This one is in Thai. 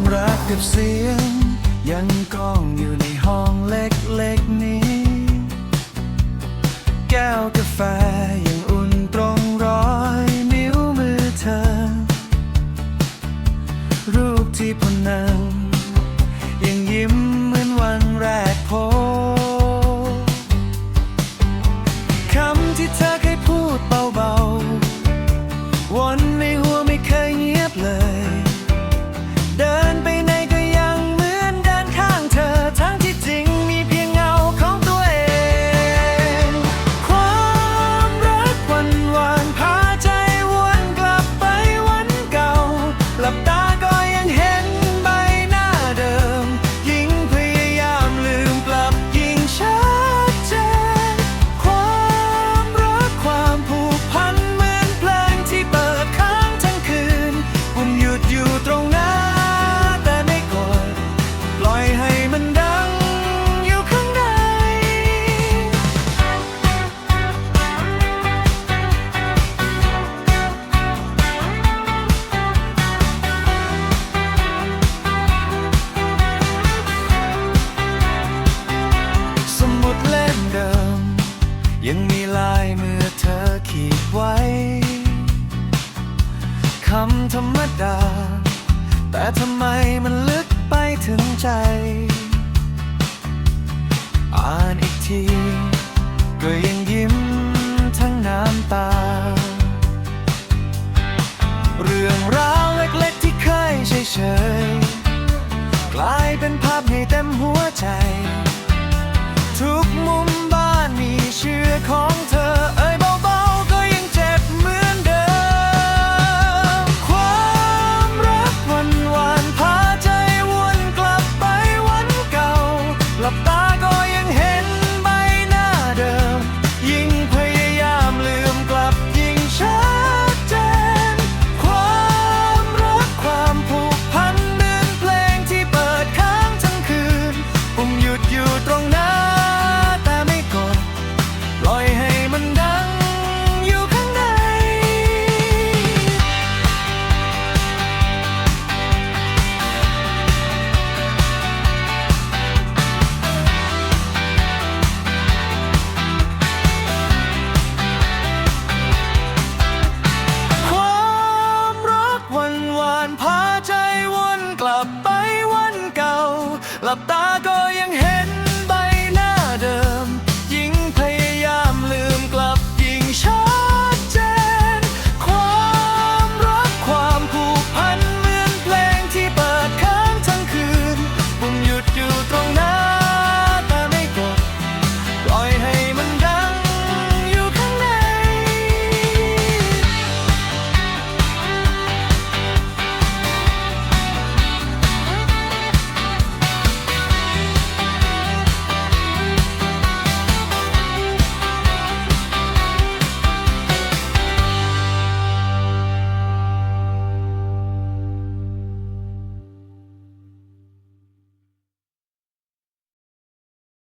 ความรักกับเสียง ยังก้องอยู่ในห้องเล็กๆนี้ แก้วกาแฟยังอุ่นตรงรอยนิ้วมือเธอ รูปที่พนังยังยิ้ม คำธรรมดา แต่ทำไมมันลึกไปถึงใจ อ่านอีกที ก็ยังยิ้มทั้งน้ำตา ลับตาก็ยังเห็นใบหน้าเดิม ยิ่งพยายามลืมกลับยิ่งชัดเจน ความรักความผูกพันเหมือนเพลงที่เปิดค้างทั้งคืนปุ่มหยุดอยู่ตรงหน้าแต่ไม่กดปล่อยให้มัน